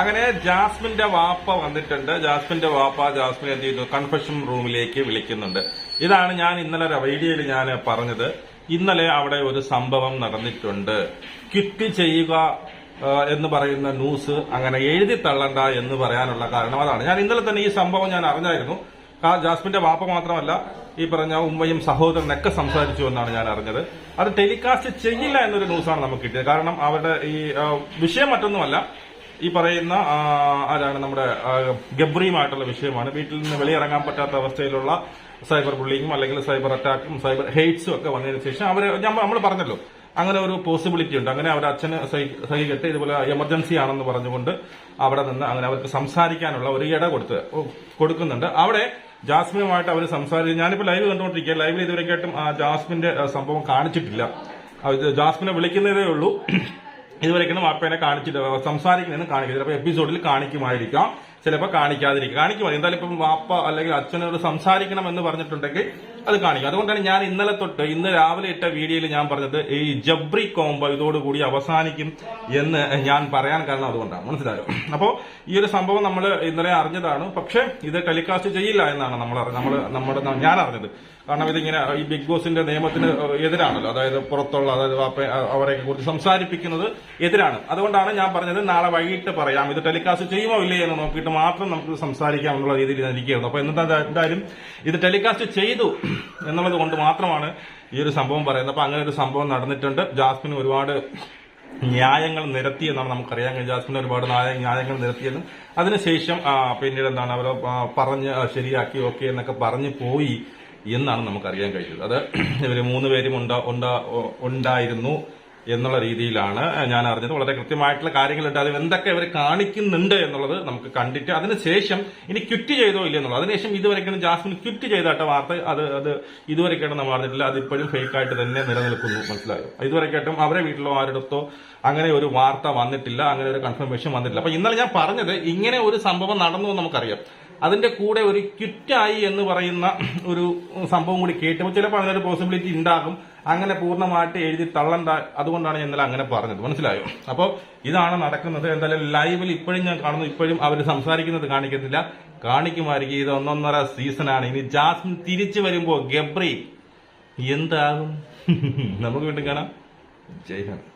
അങ്ങനെ ജാസ്മിന്റെ വാപ്പ വന്നിട്ടുണ്ട്. ജാസ്മിന്റെ വാപ്പ ജാസ്മിൻ എന്ത് ചെയ്തു കൺഫെഷൻ റൂമിലേക്ക് വിളിക്കുന്നുണ്ട്. ഇതാണ് ഞാൻ ഇന്നലെ വീഡിയോയിൽ ഞാൻ പറഞ്ഞത്. ഇന്നലെ അവിടെ ഒരു സംഭവം നടന്നിട്ടുണ്ട്. ക്വിറ്റ് ചെയ്യുക എന്ന് പറയുന്ന ന്യൂസ് അങ്ങനെ എഴുതി തള്ളണ്ട എന്ന് പറയാനുള്ള കാരണം അതാണ്. ഞാൻ ഇന്നലെ തന്നെ ഈ സംഭവം ഞാൻ അറിഞ്ഞായിരുന്നു. ജാസ്മിന്റെ വാപ്പ മാത്രമല്ല ഈ പറഞ്ഞ ഉമ്മയും സഹോദരനൊക്കെ സംസാരിച്ചു എന്നാണ് ഞാൻ അറിഞ്ഞത്. അത് ടെലികാസ്റ്റ് ചെയ്യില്ല എന്നൊരു ന്യൂസാണ് നമുക്ക് കിട്ടിയത്. കാരണം അവരുടെ ഈ വിഷയം മറ്റൊന്നുമല്ല. ഈ പറയുന്ന ആരാണ് നമ്മുടെ ഗബ്രിയുമായിട്ടുള്ള വിഷയമാണ്. വീട്ടിൽ നിന്ന് വെളിയിറങ്ങാൻ പറ്റാത്ത അവസ്ഥയിലുള്ള സൈബർ ബുള്ളിങ്ങും അല്ലെങ്കിൽ സൈബർ അറ്റാക്കും സൈബർ ഹെയ്റ്റ്സും ഒക്കെ വന്നതിന് ശേഷം അവർ നമ്മൾ പറഞ്ഞല്ലോ. അങ്ങനെ ഒരു പോസിബിലിറ്റി ഉണ്ട്. അങ്ങനെ അവരുടെ അച്ഛന് സഹി- സഹികെട്ട് ഇതുപോലെ എമർജൻസി ആണെന്ന് പറഞ്ഞുകൊണ്ട് അവിടെ നിന്ന് അങ്ങനെ അവർക്ക് സംസാരിക്കാനുള്ള ഒരു ഇട കൊടുത്ത് കൊടുക്കുന്നുണ്ട്. അവിടെ ജാസ്മിനുമായിട്ട് അവർ സംസാരിച്ച് ഞാനിപ്പോൾ ലൈവ് കണ്ടുകൊണ്ടിരിക്കുക ലൈവിൽ ഇതുവരെയായിട്ടും ആ ജാസ്മിന്റെ സംഭവം കാണിച്ചിട്ടില്ല. ജാസ്മിനെ വിളിക്കുന്നതേ ഉള്ളൂ. ഇതുവരെയൊക്കെ വാപ്പേനെ കാണിച്ചിട്ട് സംസാരിക്കുന്നതെന്ന് കാണിക്കുന്നത് ചിലപ്പോൾ എപ്പിസോഡിൽ കാണിക്കുമായിരിക്കാം. ചിലപ്പോൾ കാണിക്കാതിരിക്കും. കാണിക്കുക എന്തായാലും ഇപ്പം വാപ്പ അല്ലെങ്കിൽ അച്ഛനോട് സംസാരിക്കണം എന്ന് പറഞ്ഞിട്ടുണ്ടെങ്കിൽ അത് കാണിക്കും. അതുകൊണ്ടാണ് ഞാൻ ഇന്നലെ തൊട്ട് ഇന്ന് രാവിലെ ഇട്ട വീഡിയോയിൽ ഞാൻ പറഞ്ഞത് ഈ ജബ്രി കോംബോ ഇതോടുകൂടി അവസാനിക്കും എന്ന് ഞാൻ പറയാൻ കാരണം അതുകൊണ്ടാണ്. മനസ്സിലായോ? അപ്പോൾ ഈ ഒരു സംഭവം നമ്മൾ ഇന്നലെ അറിഞ്ഞതാണ്. പക്ഷേ ഇത് ടെലികാസ്റ്റ് ചെയ്യില്ല എന്നാണ് നമ്മൾ നമ്മൾ നമ്മുടെ ഞാൻ അറിഞ്ഞത്. കാരണം ഇതിങ്ങനെ ഈ ബിഗ് ബോസിന്റെ നിയമത്തിന് എതിരാണല്ലോ. അതായത് പുറത്തുള്ള അതായത് വാപ്പ- അവരെയൊക്കെ കുറിച്ച് സംസാരിപ്പിക്കുന്നത് എതിരാണ്. അതുകൊണ്ടാണ് ഞാൻ പറഞ്ഞത് നാളെ വൈകിട്ട് പറയാം. ഇത് ടെലികാസ്റ്റ് ചെയ്യുമോ ഇല്ലേ എന്ന് നോക്കിയിട്ട് മാത്രം നമുക്ക് സംസാരിക്കാം എന്നുള്ള രീതിയിൽ ഇരിക്കുകയായിരുന്നു. അപ്പൊ എന്നിട്ട് എന്തായാലും ഇത് ടെലികാസ്റ്റ് ചെയ്തു എന്നുള്ളത് കൊണ്ട് മാത്രമാണ് ഈ ഒരു സംഭവം പറയുന്നത്. അപ്പൊ അങ്ങനെ ഒരു സംഭവം നടന്നിട്ടുണ്ട്. ജാസ്മിന് ഒരുപാട് ന്യായങ്ങൾ നിരത്തി എന്നാണ് നമുക്കറിയാൻ കഴിയും ജാസ്മിന് ഒരുപാട് ന്യായ- ന്യായങ്ങൾ നിരത്തിയെന്നും അതിനുശേഷം പിന്നീട് എന്താണ് അവർ പറഞ്ഞ് ശരിയാക്കി ഓക്കെ എന്നൊക്കെ പറഞ്ഞു പോയി എന്നാണ് നമുക്കറിയാൻ കഴിയുന്നത് അത് ഇവർ മൂന്ന് പേരും ഉണ്ടാ- ഉണ്ടായിരുന്നു. എന്നുള്ള രീതിയിലാണ് ഞാൻ അറിഞ്ഞത്. വളരെ കൃത്യമായിട്ടുള്ള കാര്യങ്ങളുണ്ട്. അത് എന്തൊക്കെ അവർ കാണിക്കുന്നുണ്ട് എന്നുള്ളത് നമുക്ക് കണ്ടിട്ട് അതിനുശേഷം ഇനി ക്വിറ്റ് ചെയ്തോ ഇല്ല എന്നുള്ളത്. അതിനുശേഷം ഇതുവരെയൊക്കെയാണ് ജാസ്മിൻ ക്വിറ്റ് ചെയ്താട്ട വാർത്ത. അത് അത് ഇതുവരെയൊക്കെയാണ് നമ്മൾ അറിഞ്ഞിട്ടില്ല. അത് ഇപ്പോഴും ഫേക്കായിട്ട് തന്നെ നിലനിൽക്കുന്നു. മനസ്സിലായോ? ഇതുവരെയൊക്കെയായിട്ടും അവരെ വീട്ടിലോ ആരുടെത്തോ അങ്ങനെ ഒരു വാർത്ത വന്നിട്ടില്ല. അങ്ങനെ ഒരു കൺഫർമേഷൻ വന്നിട്ടില്ല. അപ്പൊ ഇന്നലെ ഞാൻ പറഞ്ഞത് ഇങ്ങനെ ഒരു സംഭവം നടന്നു നമുക്കറിയാം. അതിന്റെ കൂടെ ഒരു ക്വിറ്റായി എന്ന് പറയുന്ന ഒരു സംഭവം കൂടി കേട്ടപ്പോൾ ചിലപ്പോൾ അതിനൊരു പോസിബിലിറ്റി ഉണ്ടാകും. അങ്ങനെ പൂർണമായിട്ട് എഴുതി തള്ളണ്ട. അതുകൊണ്ടാണ് ഞാൻ ഇന്നലെ അങ്ങനെ പറഞ്ഞത്. മനസ്സിലായോ? അപ്പോൾ ഇതാണ് നടക്കുന്നത്. എന്തായാലും ലൈവിൽ ഇപ്പോഴും ഞാൻ കാണുന്നു. ഇപ്പോഴും അവർ സംസാരിക്കുന്നത് കാണിക്കുന്നില്ല കാണിക്കുമായിരിക്കും. ഇത് ഒന്നൊന്നര സീസണാണ് ഇനി ജാസ്മിൻ തിരിച്ചു വരുമ്പോൾ ഗബ്രി എന്താകും? നമുക്ക് വീണ്ടും കാണാം. ജയ് ഹിന്ദ്.